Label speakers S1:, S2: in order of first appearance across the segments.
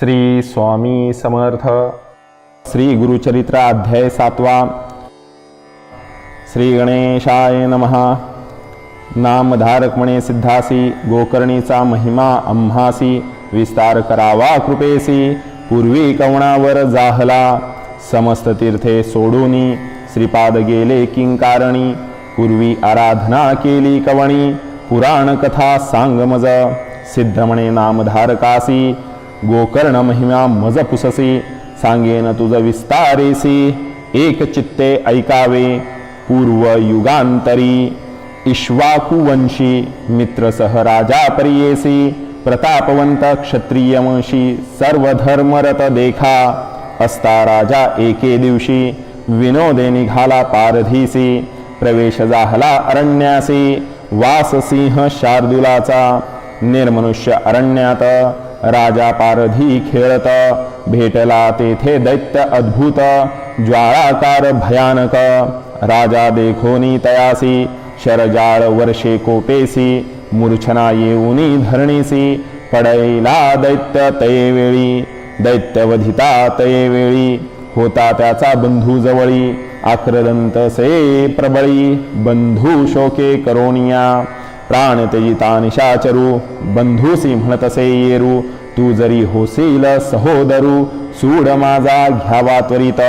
S1: श्री स्वामी समर्थ श्री गुरुचरित्र अध्याय सातवा श्री गणेशाय नमः. नामधारक म्हणे सिद्धासी गोकर्णीचा महिमा आम्हासी विस्तार करावा कृपेसी पूर्वी कवणावर जाहला समस्त तीर्थे सोडूनी श्रीपाद गेले किंकारणी पूर्वी आराधना केली कवणी पुराण कथा सांग मज सिद्ध म्हणे नामधारकासी गोकर्ण महिमा मज पुससी सांगेन तुझ विस्तारेसी एक चित्ते ऐकावे पूर्व युगांतरी इश्वाकुवंशी मित्रसह राजा परियेसी प्रतापवंत क्षत्रियवंशी सर्वधर्मरत देखा असता राजा एके दिवशी विनोदे निघाला पारधीसी प्रवेश जाहला अरण्यासी वाससिंह शार्दुलाचा निर्मनुष्य अरण्यात राजा पारधी खेळत भेटला तेथे दैत्य अद्भुत ज्वाळाकार भयानक. राजा देखोनी तयासी शरजाळ वर्षे कोपेसी मूर्छना येऊनी धरणीसी पडैला दैत्य तयेवेळी दैत्यवधिता तयेवेळी होता त्याचा बंधू जवळी. आक्रदंत से प्रबळी बंधू शोके करोनिया. प्राण त्यजिता निशाचरू बंधूसी म्हणतसे येरू तू जरी होसील सहोदरू सूड माझा घ्यावा त्वरित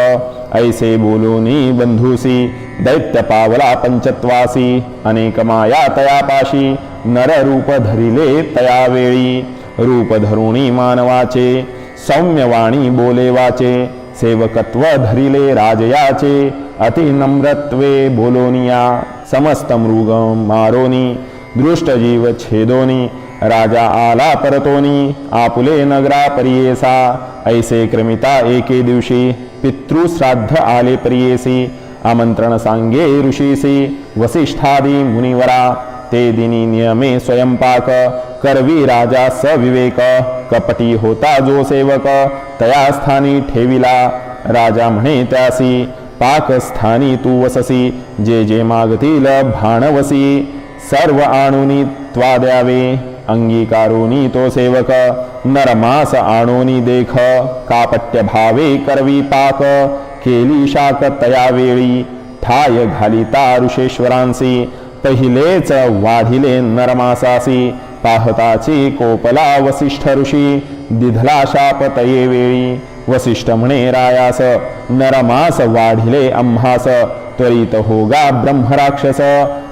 S1: ऐसे बोलूनी बंधूसी दैत्य पावला पंचत्वासी अनेक माया तयापाशी नररूप धरिले तयावेळी रूप धरुणी मानवाचे सौम्यवाणी बोले वाचे सेवकत्व धरिले राजयाचे अतिनम्रत्वे बोलोनिया समस्त मृग मारोनी दृष्टजीव छेदोनी राजा आला परतोनी। आपुले नगरा परियेसा। ऐसे क्रमिता एके दिवशी। पितृश्राद्ध आले परियेसी। आमंत्रण सांगे ऋषीसी। वसिष्ठादी मुनिवरा। ते दिनी नियमे स्वयंपाक करवी राजा सविवेक। कपटी होता जो सेवक। तया स्थानी ठेविला। राजा म्हणे त्यासी पाकस्थानी तू वससी। जे जे मागतील भाणवसी। सर्व आणुनी त्वा द्यावे अंगीकारोनी तो सेवक। नरमास आणोनी देख कापट्य भावे करवी पाक। केली शाक तया वेळी ठाय घालिता ऋषेश्वरांसी। पहिलेच वाढिले नरमासासी पाहताची कोपला वसिष्ठ ऋषी। दिधला शाप तयेवेळी वसिष्ठ म्हणे रायास नरमास वाढिले आम्हास त्वरित होगा ब्रह्मराक्षस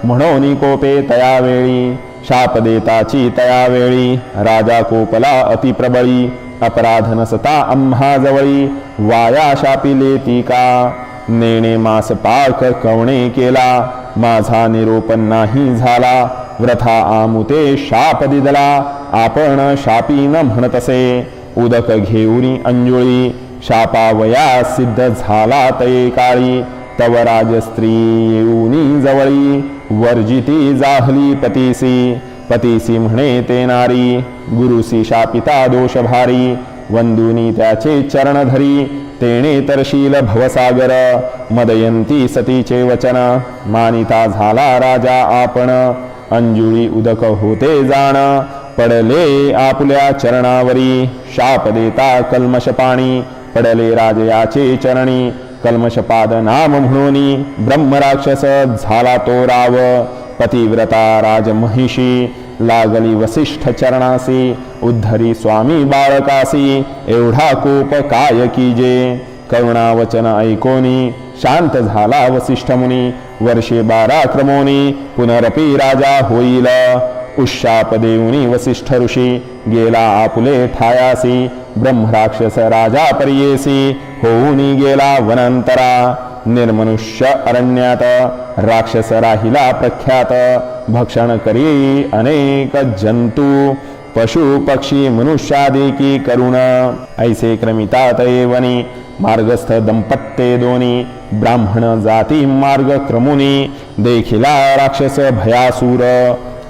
S1: म्हणून कोपे तयावेळी शाप देताची तयावेळी राजा कोपला अतिप्रबळी अपराधनसता अम्हा जवळी वाया शापिले ती का? नेणे मास पाक कवणे केला माझा निरोप नाही झाला व्रथा आमुते शाप दिदला आपण शापी न म्हणतसे उदक घेऊनी अंजुळी शापावया सिद्ध झाला तये काळी तव राजस्त्री येऊनी जवळी वर्जिती जाहली पतीसी पतीसी म्हणे ते नारी गुरुसी शापिता दोष भारी वंदुनी त्याचे चरण धरी तेणे तरशील भवसागर मदयंती सतीचे वचन मानिता झाला राजा आपण अंजुळी उदक होते जाण पडले आपल्या चरणावरी शाप देता कल्मश पाणी पडले राजयाचे चरणी कल्मशपाद नाम म्हणून ब्रह्मराक्षस झाला तो राव. पतिव्रता राजमहिषी लागली वसिष्ठ चरणासी उद्धरी स्वामी बाळकासी एवढा कोप काय कीजे करुणावचन ऐकोनी शांत झाला वसिष्ठ मुनी वर्षे बारा क्रमोनी पुनरपी राजा होईल. उशाप देऊनी वसिष्ठ ऋषी गेला आपुले ठायासी ब्रह्मराक्षस राजा परियेसी होऊनी गेला वनांतरा निर्मनुष्य अरण्यात राक्षस राहिला प्रख्यात भक्षण करी अनेक जंतू पशु पक्षी मनुष्यादिकी करुण ऐसे क्रमितात एवनी मार्गस्थ दंपत्ते दोनी ब्राह्मण जाती मार्ग क्रमुनी देखिला राक्षस भयासूर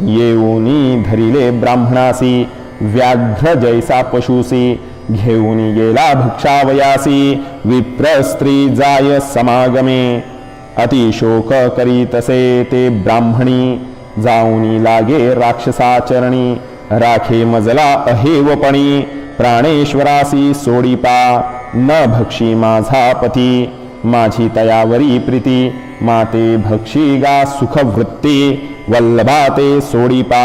S1: येऊनी धरिले ब्राह्मणासी व्याघ्र जैसा पशुसी घेऊन गेला भक्षावयासी विप्र स्त्री जाय समागमे। अतिशोक करीतसे ते ब्राह्मणी जाऊनी लागे राक्षसाचरणी राखे मजला अहेवपणी प्राणेश्वरासी सोडीपा न भक्षी माझा पती माझी तयावरी प्रीती माते भक्षी गा सुखवृत्ती वल्लभा ते सोडीपा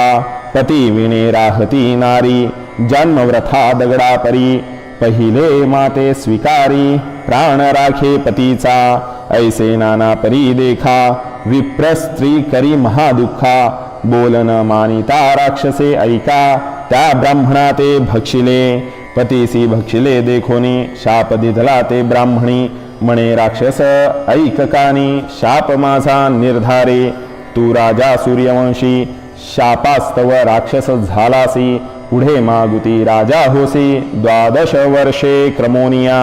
S1: पती विणे राहती नारी जन्मव्रथा दगडा परी पहिले माते स्वीकारी प्राण राखे पतीचा ऐसे नाना परी देखा विप्र स्त्री करी महादुःखा बोलन मानिता राक्षसे ऐका त्या ब्राह्मणा ते भक्षिले पतीसी भक्षिले देखोनी शाप दिधला ते ब्राह्मणी म्हणे राक्षस ऐककानी शाप माझा निर्धारे तू राजा सूर्यवंशी शापास्तव राक्षस झालासी पुढे मागुती राजा होसी द्वादश वर्षे क्रमोनिया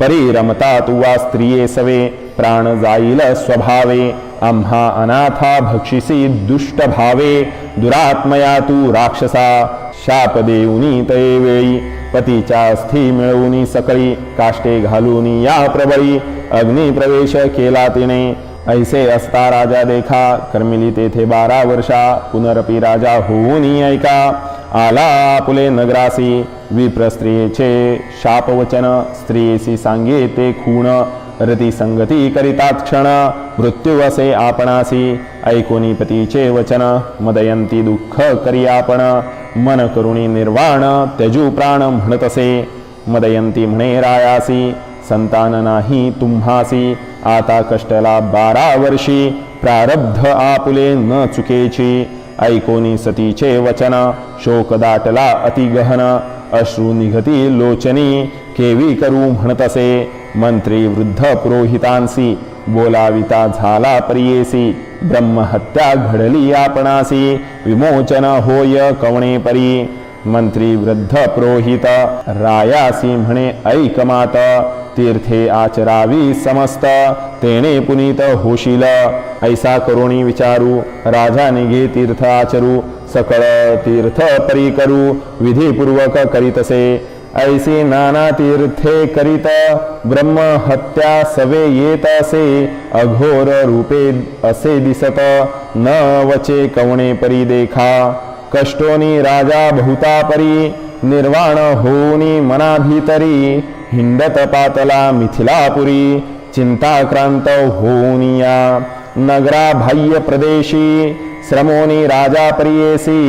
S1: परिरमता तुवा स्त्रिये सवे प्राण जाईल स्वभावे आम्हा अनाथा भक्षिसी दुष्ट भावे दुरात्मया तू राक्षसा शाप देऊनी तये वेळी पतीच्या अस्थी मिळवूनी सकळी काष्टे घालूनी या प्रबळी अग्निप्रवेश केला तिने ऐसे असता राजा देखा कर्मिली तेथे बारा वर्षा पुनरपी राजा होऊन ऐका। आला आपुले नगरासी विप्र स्त्रियेचे शापवचन स्त्रियेसी सांगे ते खूण रती संगती करितात क्षण मृत्यू असे आपणासी ऐकोनी पतीचे वचन मदयंती दुःख करी आपण मन करुणी निर्वाण त्यजू प्राण म्हणतसे मदयंती म्हणे रायासी संतान नाही तुम्हासी आता कष्टला बारा वर्षी प्रारब्ध आपुले न चुकेची. ऐकोनी सतीचे वचन शोक दाटला अतिगहन अश्रू निघती लोचनी केवी करू म्हणतसे. मंत्री वृद्ध पुरोहितांसी बोलाविता झाला परियेसी. ब्रह्महत्या घडली आपणासी विमोचन होय कवणे परी. मंत्री वृद्ध पुरोहित रायासी म्हणे ऐकमात। तीर्थे आचरावी समस्त। तेने पुनीत होशील। ऐसा करुणी विचारू। राजा निघे तीर्थ आचरू। सकळ तीर्थ परी करू विधीपूर्वक करीतसे। ऐसे नाना तीर्थे करीत। ब्रह्म हत्या सवे येत असे। अघोर रूपे असे दिसत। न वचे कवणे परी देखा। कष्टोनी राजा बहुता निर्वाण होऊनी मनाभीतरी हिंडत पातला मिथिलापुरी चिंताक्रांत होऊनिया नगरा बाह्य प्रदेशी श्रमोनी राजा प्रियेसी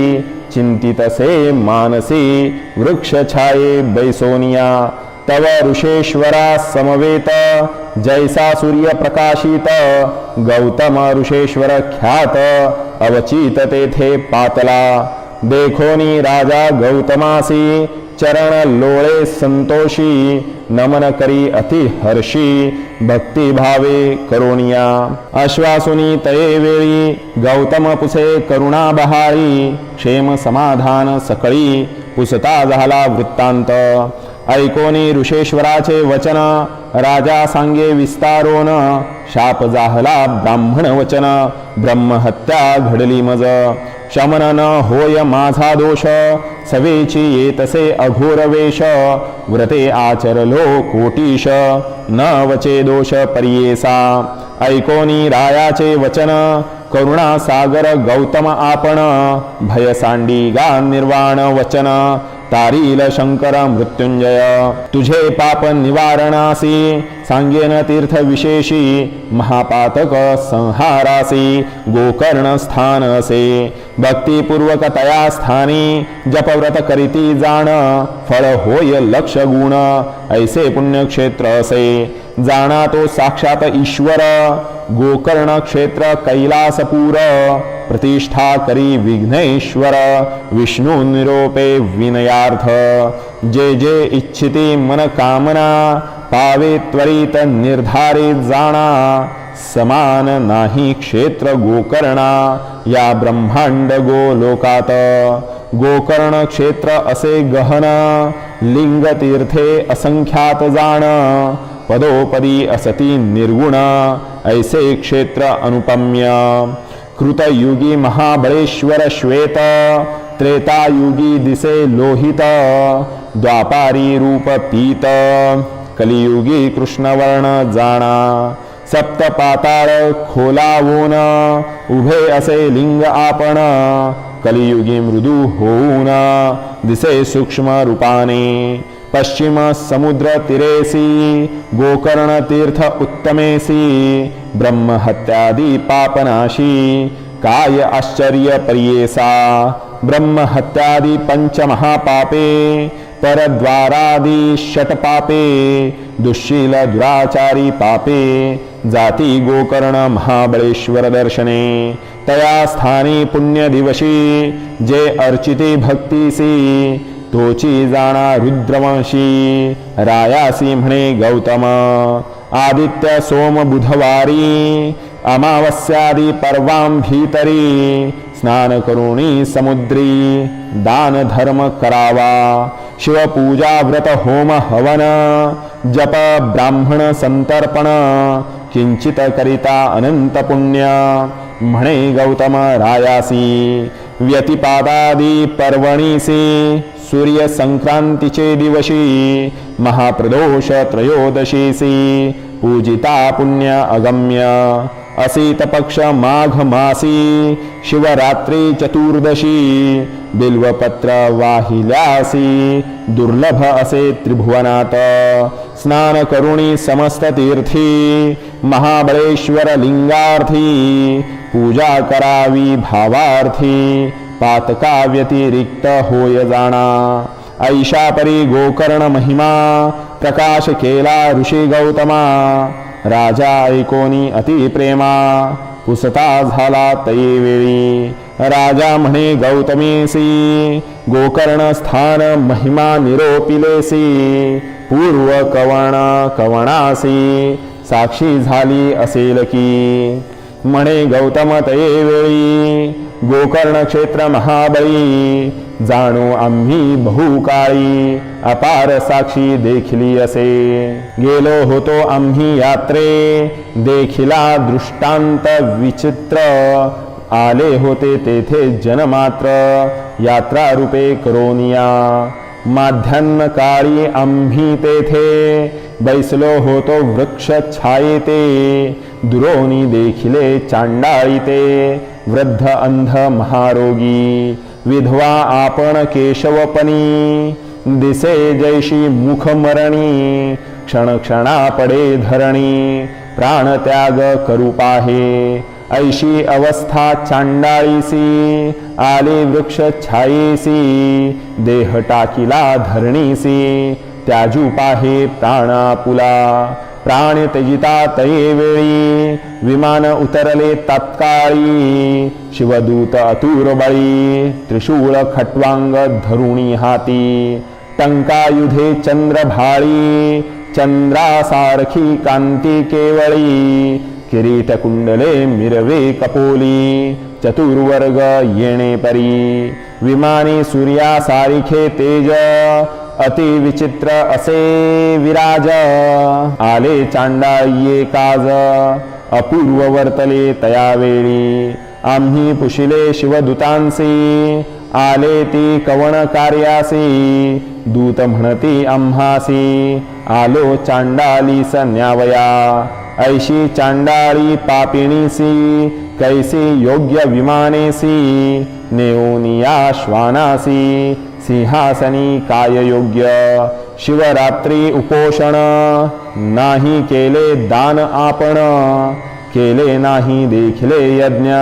S1: चिंतितसे मानसी वृक्ष छाये बैसोनिया। तव ऋषेश्वरा समवेत जैसा सूर्य प्रकाशित गौतम ऋषेश्वर ख्यात। अवचित तेथे पातला देखोनी राजा गौतमासी चरण लोळे संतोषी नमन करी अति हर्षी भक्ती भावे करुणिया। आश्वासुनी तये वेळी गौतम पुसे करुणा बहारी क्षेम समाधान सकळी पुसता झाला वृत्तांत। ऐकोनी ऋषेश्वराचे वचन राजा सांगे विस्तारोन शाप जाहला ब्राह्मण वचन ब्रह्महत्या घडली मज. शमन न होय माझा दोष. सवेची येतसे अघोरवेश व्रते आचरलो कोटीश. न वचे दोष परियेसा. ऐकोनी रायाचे वचन. करुणा सागर गौतम आपण. भयसांडी गा निर्वाण वचन. तारील शंकर मृत्युंजय। तुझे पाप निवारणासी सांगेन तीर्थ विशेषी महापातक संहारासी गोकर्ण स्थान असे भक्तीपूर्वक तया स्थानी जपव्रत करीती जाण फळ होय लक्ष गुण ऐसे पुण्यक्षेत्र असे जाणा तो साक्षात ईश्वर गोकर्ण क्षेत्र कैलासपूर प्रतिष्ठा करी विघ्नेश्वर विष्णू निरोपे विनयार्थ। जे जे इच्छिती मन कामना पावे त्वरित निर्धारित जाणा। समान नाही क्षेत्र गोकर्णा या ब्रह्मांड गोलोकात। गोकर्ण क्षेत्र असे गहन लिंग तीर्थे असंख्यात जाण। पदोपदी असती निर्गुण ऐसे क्षेत्र अनुपम्य। कृतयुगी महाबळेश्वर श्वेत त्रेतायुगी दिसे लोहित द्वापारी रूप पीत। कलियुगी कृष्णवर्ण जाणा सप्त पाताळ खोलावून उभे असे लिंग आपण। कलियुगी मृदू होऊन दिसे सूक्ष्म रूपाने। पश्चिम समुद्र तिरेसी गोकर्ण तीर्थ उत्तमेसी ब्रह्महत्यादी पापनाशी काय आश्चर्य पर्येसा ब्रह्महत्यादी पंचमहापापे परद्वारादी षटपापे दुःशील दुराचारी पापे जाती गोकर्ण महाबळेश्वर दर्शने तया स्थानी पुण्य दिवशी जे अर्चिते भक्तीसी तोची जाणा रुद्रवंशी. रायासी म्हणे गौतम आदित्य सोम बुधवारी अमावस्यादी पर्वां भीतरी. स्नान करुणी समुद्री दान धर्म करावा. शिवपूजा व्रत होम हवन जप ब्राह्मण संतर्पण किंचित करिता अनंत पुण्य. म्हणे गौतम रायासी व्यतिपादादि पर्वणि सि सूर्यसङ्क्रान्ति चे दिवसे महाप्रदोष त्रयोदशी सि पूजिता पुण्य अगम्य अशीतपक्ष माघमासि शिवरात्रि चतुर्दशी बिल्वपत्र वाहिलासि दुर्लभ असे त्रिभुवनात् स्नानकरुणी समस्ततीर्थी महाबलेश्वरलिङ्गार्थी पूजा करावी भावार्थी पातका व्यतिरिक्त होय जाणा. ऐशापरी गोकर्ण महिमा प्रकाश केला ऋषी गौतमा. राजा ऐकोनी अति प्रेमा पुसता झाला तये वेळी. राजा म्हणे गौतमीसी गोकर्ण स्थान महिमा निरोपिलेसी. पूर्व कवण कवणासी साक्षी झाली असेल की. म्हणे गौतम तये वेळी गोकर्ण क्षेत्र महाबळी जाणू आम्ही बहुकाळी अपार साक्षी देखिली असे. गेलो होतो आम्ही यात्रे देखिला दृष्टांत विचित्र. आले होते तेथे जनमात्र यात्रा रूपे करोनिया. माध्यान्ह काळी आम्ही तेथे बैसलो होतो वृक्ष छायेते दुरोनी देखिले चांडाळीते वृद्ध अंध महारोगी विधवा आपण केशवपणी। दिसे जैशी मुख मरणी क्षण क्षणा पडे धरणी प्राणत्याग करू पाहे ऐशी अवस्था चांडाळीसी। आले वृक्ष छायेसी देह टाकिला धरणीसी। त्याजू पाहे प्राणापुला. प्राण त्यजिता तये वेळी. विमान उतरले तात्काळी. शिवदूत अतुर बळी. त्रिशूळ खट्वांग धरुणी हाती. टंकायुधे चंद्रभाळी चंद्रासारखी कांती केवळी. किरीट कुंडले मिरवे कपोली. चतुर्वर्ग येणे परी. विमाने सूर्यासारिखे तेज. अति विचित्र असे विराज. आले चांडाळिये काज. अपूर्व वर्तले तयावेळी. आम्ही पुशिले शिवदूतांसी. आले ती कवण कार्यासी. दूत म्हणती आम्हासी. आलो चांडाली न्यावया ऐशी चांडाळी पापिणीसी. कैसी योग्य विमानेसी. नेऊनिया श्वानासी. सिंहासनी काय योग्य शिवरात्री उपोषण. नाही केले दान आपण. केले नाही देखिले यज्ञ.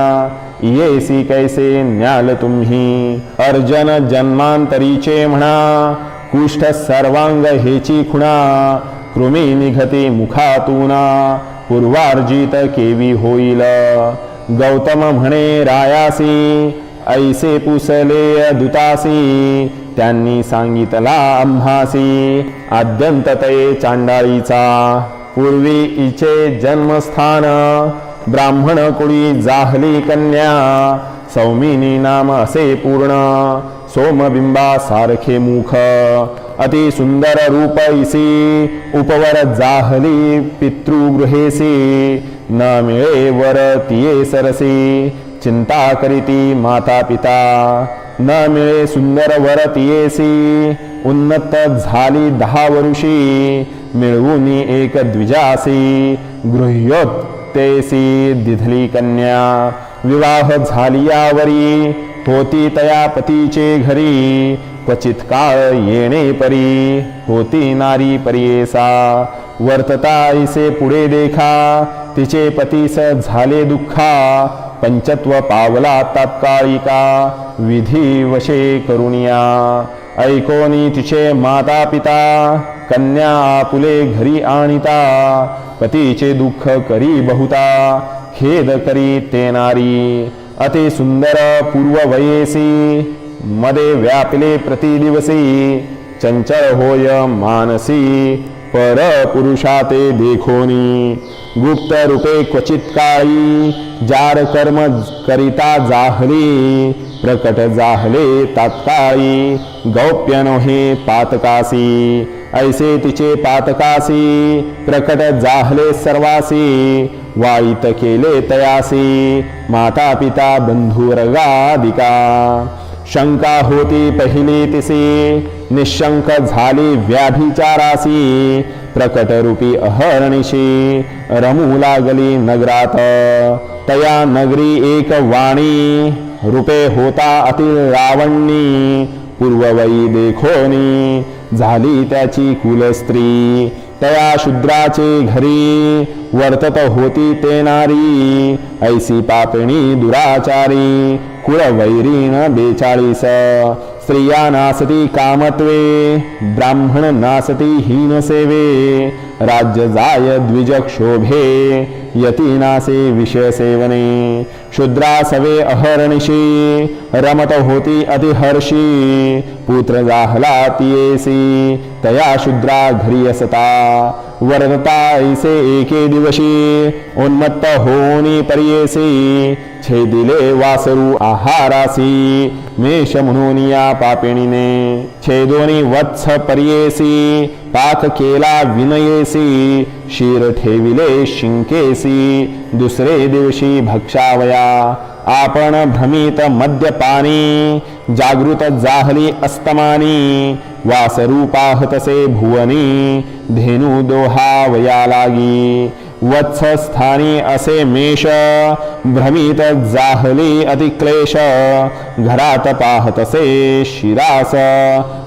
S1: येसी कैसे न्याल तुम्ही? अर्जन जन्मांतरीचे म्हणा. कुष्ठ सर्वांग हेची खुणा. कृमी निघते मुखातूना. पूर्वार्जित केवी होईल. गौतम म्हणे रायासी ऐसे पुसले दुतासी त्यांनी सांगितला आम्हासी आद्यंत ते चांडाळीचा. पूर्वी इचे जन्मस्थान ब्राह्मण कुळी जाहली कन्या सौमिनी नाम असे पूर्ण सोमबिंबा सारखे मुख अति सुंदर रूप इसी उपवर जाहली पितृगृहेसी न मिळे वर तिये सरसी चिंता करीती माता पिता न मिळे सुंदर वर तियेसी उन्नत झाली दहा वर्षी. मिळवून एक द्विजासी. गृह्योत्तेसी दिधली कन्या. विवाह झाली यावरी. होती तया पतीचे घरी. क्वचित काळ येणे परी. होती नारी परियेसा. वर्तता ऐसे पुढे देखा. तिचे पतीस झाले दुःखा. पंचत्व पावला तात्कालिका। विधी वशे करुणिया। ऐकोनी तिचे माता पिता कन्या आपुले घरी आणिता। पतीचे दुःख करी बहुता। खेद करी ते नारी। अति सुंदर पूर्व वयेसी मदे व्यापले प्रतिदिवसी चंचल होय मानसी। पर पुरुषा ते देखोनी। गुप्त रूपे क्वचित काळी। जार कर्म करिता जाहली प्रकट जाहले तात्काळी. गौप्य नोहे पातकासी ऐसे तिचे पातकासी प्रकट जाहले सर्वासी. वाईत केले तयासी माता पिता बंधुरगादिका शंका होती पहिली तिसी निशंक झाली व्याभिचारासी. प्रकट रूपी अहर्निशी रमू लागली नगरात। तया नगरी एक वाणी रूपे होता अति रावणी पूर्ववयी देखोनी झाली त्याची कुलस्त्री। तया शूद्राचे घरी वर्तत होती ते नारी ऐसी पापिणी दुराचारी कुळवैरीण बेचाळीस. स्त्रिया नासती कामत्वे ब्राह्मण नासती हीनसेवे राज्य जाय द्विजक्षोभे यती नासे विषयसेवने. शुद्रा सवे अहर्णिषी रमत होती अतिहर्षी पुत्र जाहला तियेसी तया शुद्रा घरी असता। वर्धता ऐसे एके दिवशी उन्मत्त होनी परियेसी छेदिले वासरू आहारासी मेष म्हणून या पापिणीने छेदोनी वत्स परियेसी पाक केला विनयेसी शिर ठेविले शिंकेसी दुसरे दिवशी भक्षावया। आपण भ्रमित मद्यपानी। जागृत जाहली अस्तमानी। वासरूपाहतसे भुवनी। धेनु दोहावया लागी। वत्सस्थानी असे मेष। भ्रमित जाहली अतिक्लेश। घरात पाहतसे शिरास।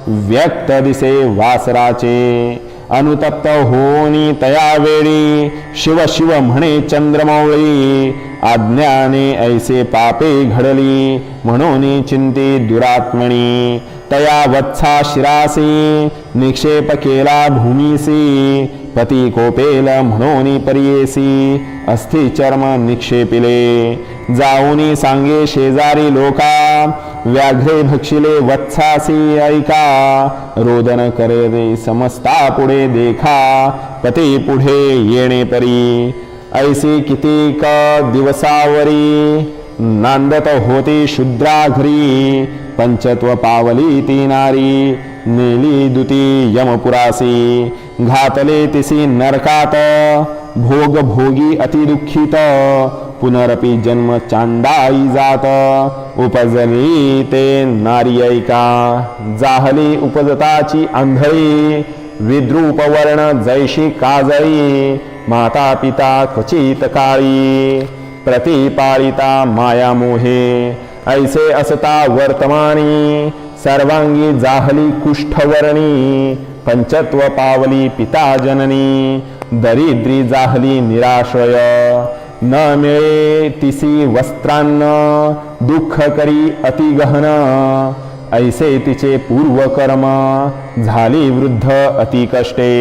S1: व्यक्त दिसे वासराचे। अनुतप्त होनी तया वेळी शिव शिव म्हणे चंद्रमौळी आज्ञाने ऐसे पापे घडली म्हणून चिंते दुरात्मणी तया वत्सा शिरासी निक्षेप केला भूमीसी पती कोपेल म्हणून परियेसी अस्थि चर्म निक्षेपिले। जाऊनी सांगे शेजारी लोका व्याघ्रे भक्षिले वत्सासी ऐका। रोदन करे समस्ता पुढे देखा पती पुढे येणे परी। ऐसी कितीक दिवसावरी नांदत होती शुद्राघरी पंचत्व पावली ती नारी। नेली दुती यमपुरासी घातले तिसी नरकात भोग भोगी अतिदुःखित पुनरपि जन्म चांडाई जात उपजली ते नारी जाहली उपजताची आंधळी विद्रूपवर्ण जैशी काजळी माता पिता क्वचित काळी प्रतिपाळिता माया मोहे ऐसे असता वर्तमानी सर्वांगी जाहली कुष्ठवर्णी पंचत्व पावली पिता जननी दरिद्री जाहली निराश्रय। न मिळे तिसी वस्त्रान्न दुःख करी अतिगहन। ऐसे तिचे पूर्वकर्म झाली वृद्ध अतिकष्टे।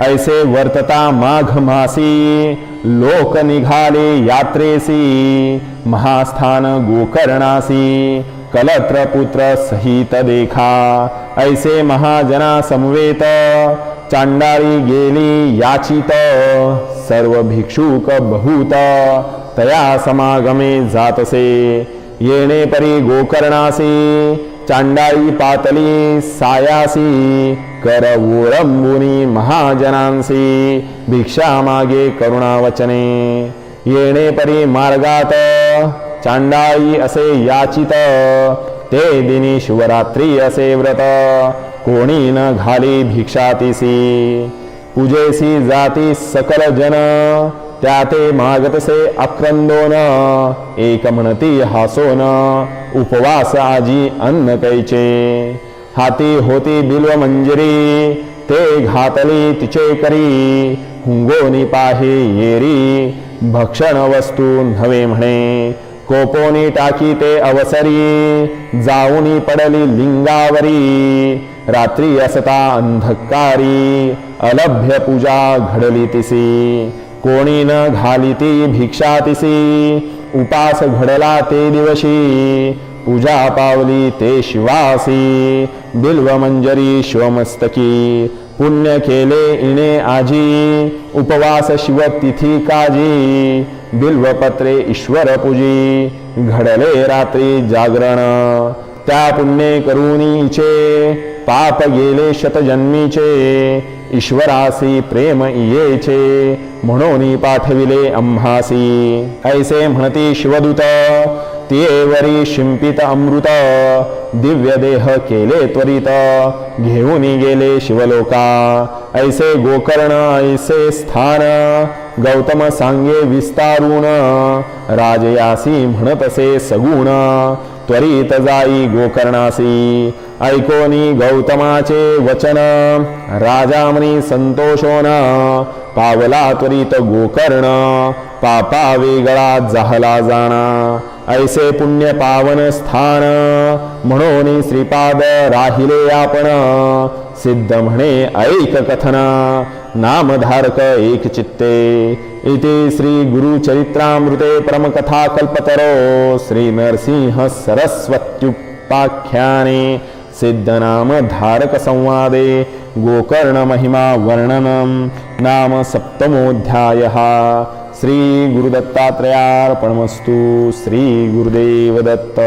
S1: ऐसे वर्तता माघ मासी लोक निघाले यात्रेसी महास्थान गोकर्णासी। कलत्र पुत्र सहित देखा ऐसे महाजना समवेत। चांडाळी गेली याचित। सर्व भिक्षुक बहुत तया समागमे जातसे। येणे परी गोकर्णासी। चांडाळी पातली सायासी। कर ओरंबुनी महाजनांसी। भिक्षा मागे करुणावचने। येणे परी मार्गात। चांडाळी असे याचित ते दिनी शिवरात्री असे व्रत. कोणी न घाली भिक्षातिसी पूजेसी जाती सकल जन. त्या ते मागतसे अक्रंदोन एक म्हणती हासोन. उपवास आजी अन्न कैचे. हाती होती बिल्व मंजरी ते घातली तिचे करी. हुंगोनी पाहे येरी भक्षण वस्तू नव्हे म्हणे. कोपोनी टाकी ते अवसरी जाऊनी पडली लिंगावरी रात्री असता अंधकारी अलभ्य पूजा घडली तिसी कोणी न घाली ती भिक्षा तिसी उपास घडला ते दिवशी पूजा पावली ते शिवासी बिल्व मंजरी शिवमस्तकी पुण्य केले इणे आजी. उपवास शिव तिथी काजी. बिल्वपत्रे ईश्वर पूजी. घडले रात्री जागरण. त्या पुण्ये करुणीचे. पाप गेले शतजन्मीचे. ईश्वरासी प्रेम इयेचे. म्हणून पाठविले अंभासी ऐसे म्हणती शिवदूत तियेवरी शिंपित अमृत दिव्य देह केले त्वरित घेऊन गेले शिवलोका. ऐसे गोकर्ण ऐसे स्थान गौतम सांगे विस्तारून राजयासी म्हणतसे सगुण त्वरित जाई गोकर्णासी. ऐकोनी गौतमाचे वचन राजामनी संतोषोन पावला त्वरित गोकर्ण पापा वेगळा जाहला जाणा. ऐसे पुण्य पावन स्थान। म्हणून श्रीपाद राहिले आपण। सिद्ध म्हणे ऐक कथन। नामधारक एक चित्ते। इति श्री गुरुचरित्रामृते परमकथा कल्पतरो श्री नरसिंह सरस्वत्युपाख्याने सिद्धनाम धारक संवादे गोकर्ण महिमा वर्णनम नाम सप्तमोऽध्यायः। श्री गुरुदत्तात्रयार्पणमस्तु श्री गुरुदेव दत्त